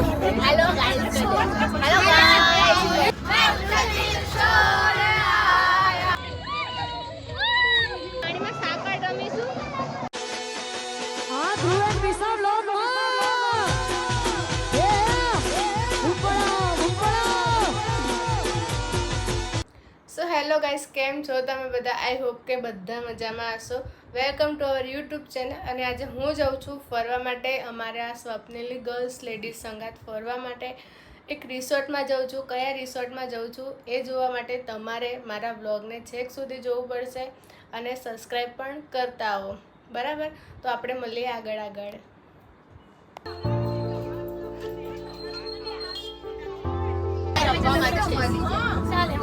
Hello guys hello કેમ છો તમે બધા? આઈ હોપ કે બધા મજામાં હશો. Welcome to our YouTube channel અને આજે હું જાઉં છું ફરવા માટે. અમારે સ્વપ્નેલી ગર્લ્સ લેડીઝ સંગાત ફરવા માટે. એક રિસોર્ટમાં જાઉં છું. કયા રિસોર્ટમાં જાઉં છું એ જોવા માટે તમારે મારા વ્લોગને છેક સુધી જોવું પડશે અને સબસ્ક્રાઈબ પણ કરતા આવો બરાબર? તો આપણે મળીએ આગળ આગળ. ગાઈસ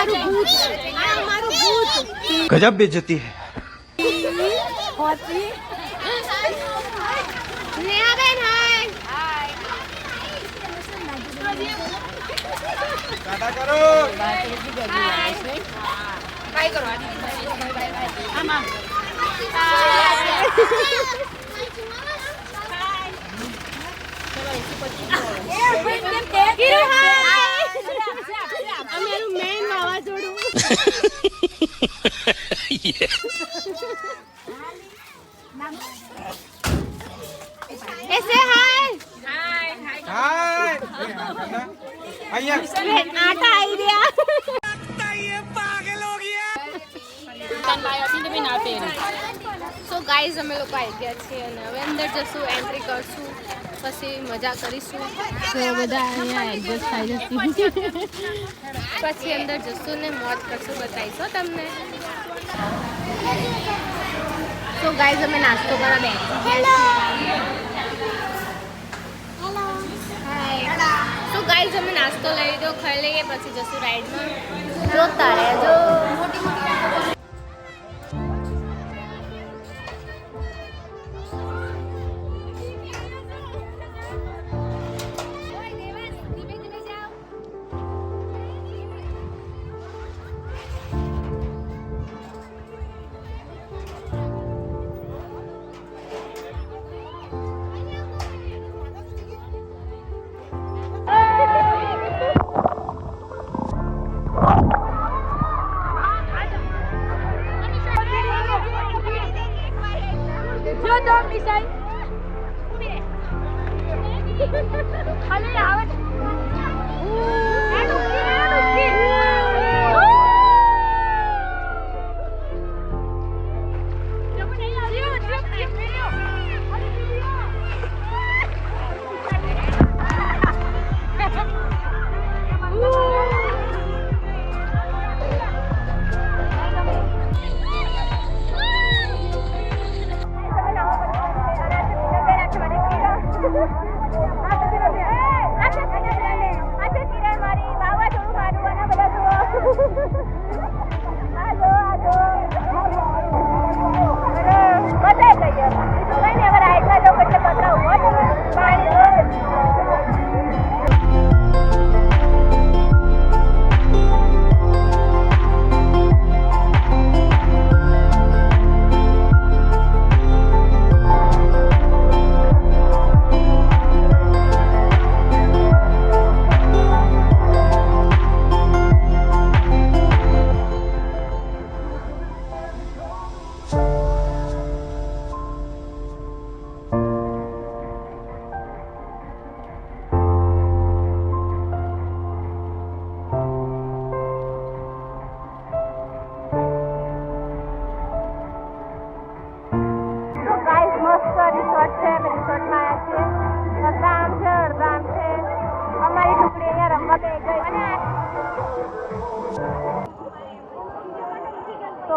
મારું ભૂત. આ મારું ભૂત. ગજબ બેજતી હે. હોતી. નેહા બેન હાય હાય કરો. બાય કરો આમાં ચલો એસી પછી સો ગાઈઝ અમે લોકો આવી ગયા છીએ અને હવે અંદર જશું એન્ટ્રી કરશું. પછી મજા કરીશું. તો બધા અહીંયા એડજસ્ટ થઈ જશે પછી અંદર જશું ને મોજ કરશું બતાવીશું તમને. તો ગાઈઝ અમે નાસ્તો કરવા બેઠી તો ગાઈઝ અમે નાસ્તો લઈ લીધો ખાઈ લઈએ પછી જશું રાઈડમાં. જોતા રહેજો. મોટી મોટી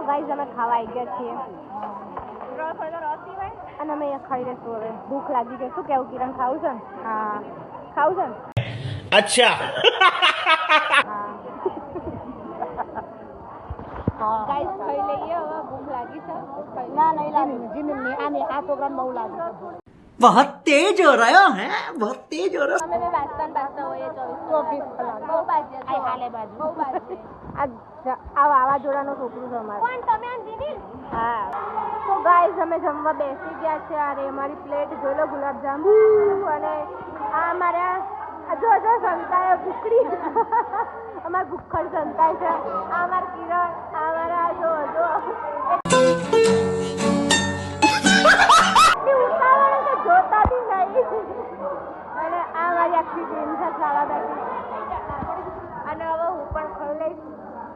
ગાઈઝ અમે ખાવા આવી ગયા છીએ. અને અમે અહીંયા ખાઈ રહીશું હવે ભૂખ લાગી ગઈ. શું કેવું કિરણ ખાવું છે? ને હા. ખાવું છે? ને અચ્છા ગાઈઝ ખાઈ લઈએ. ભૂખ લાગી છે. ના નહીં લાગી. આ પ્રોગ્રામ છોકરાને બહુ લાગી बहुत तेज हो रहा है बहुत तेज हो रहा અમે બે બાજતા ને બાજતા હોઈએ ચોવીસ ચોવીસ કલાક બહુ બાજ્યા આ હાલે બાજુ બહુ બાજ્યા આ જ- આ વાવાઝોડાનું છોકરું છે અમારે પણ તમે આમ દીદી હા તો ગાઈઝ અમે જમવા બેસી ગયા છે અરે અમારી પ્લેટ જોઈ લો ગુલાબજાંબુ અને આ અમારા આ જો જો સંતાય ભૂખડી અમાર ભૂખડ સંતાય છે આ અમાર કિરણ આ અમારા જો જો ખાવા અને હવે હું પણ ખાઈ લઈશ.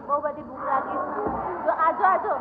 બહુ બધી ભૂખ લાગી. તો આજો આજો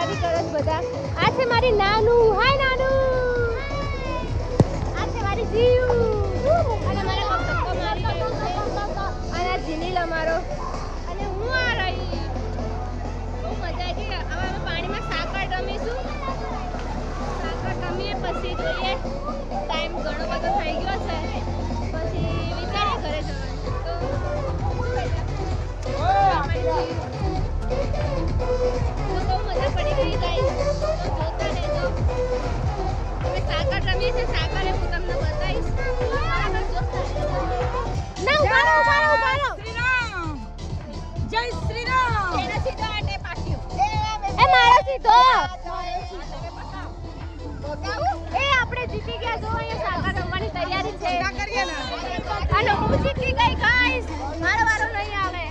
તૈયારી કરે બધા? આ છે મારી નાનું, હાય નાનું! આ છે મારી જીવ અને મારા પપ્પા મારી અને જીનીલ અમારો. એ આપણે જીતી ગયા જો અહીંયા સાકર રમવાની તૈયારી છે. અને હું જીતી ગઈ ગાઈસ મારો વારો નહીં આવે.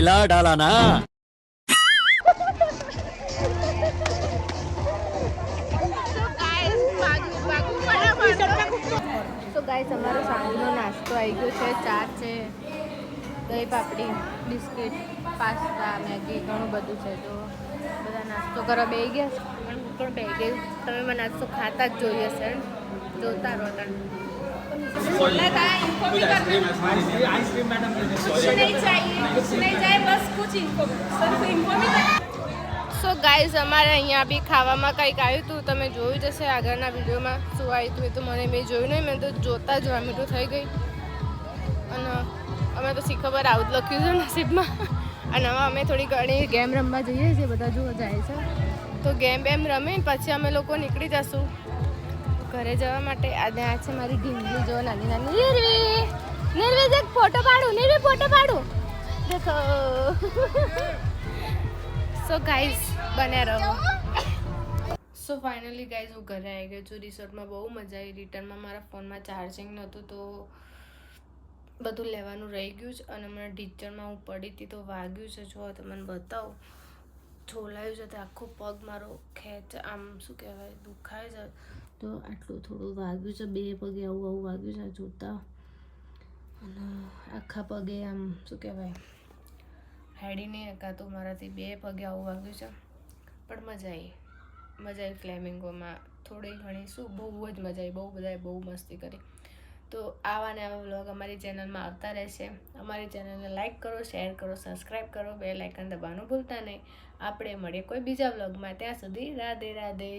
ఇలా డాలానా તો ગાઈસ અમારો સાંજનો નાસ્તો આવી ગયો છે ચા છે દહીં પાપડી બિસ્કિટ પાસ્તા મેગી ઘણું બધું છે. તો બધા નાસ્તો કરવા બે ગયા પણ હું પણ બે ગઈ તમે મને નાસ્તો ખાતા જ જોઈએ છે જોતા રહો સો ગાઈઝ અમારે અહીંયા બી ખાવામાં કંઈક આવ્યું હતું તમે જોયું જશે આગળના વિડીયોમાં શું આવ્યું હતું એ તો મને મેં જોયું નહીં મેં તો જોતા જ વોમિટો થઈ ગઈ. અને અમે તો શીખ ખબર આવું જ લખ્યું છે નસીબમાં. અને હવે અમે થોડી ઘણી ગેમ રમવા જઈએ છીએ બધા જોવા જાય છે. તો ગેમ બેમ રમી પછી અમે લોકો નીકળી જશું. ઘરે જવા માટે આજે આ છે મારી ઢીંગલી જો નાની નાની. નિર્વી! નિર્વી, દેખ, ફોટો પાડું, નિર્વી, ફોટો પાડું. દેખો. સો ગાઈઝ બન્યા રહો. સો ફાઇનલી ગાઈઝ હું ઘરે આવી ગઈ છું. રિસોર્ટમાં બહુ મજા આવી. રિટર્નમાં મારા ફોનમાં ચાર્જિંગ નહોતું, તો બધું લેવાનું રહી ગયું છે. અને મને ટીચરમાં હું પડી હતી, તો વાગ્યું છે. જો તમને બતાવો. છોલાયું છે, તો આખો પગ મારો ખેંચ. આમ શું કહેવાય? દુખાય છે. તો આટલું થોડું વાગ્યું છે, બે પગે આવું આવું વાગ્યું છે જોતા. અને આખા પગે આમ, શું કહેવાય, હેડીને નહીં તો મારાથી બે પગે આવું વાગ્યું છે. પણ મજા આવી મજા આવી ફ્લેમિંગોમાં. થોડી ઘણી શું, બહુ જ મજા આવી બહુ બધાએ બહુ મસ્તી કરી. તો આવા ને આવા વ્લોગ અમારી ચેનલમાં આવતા રહેશે. અમારી ચેનલને લાઇક કરો, શેર કરો સબસ્ક્રાઈબ કરો બે લાઇકન દબાવવાનું ભૂલતા નહીં. આપણે મળીએ કોઈ બીજા વ્લોગમાં. ત્યાં સુધી રાધે રાધે.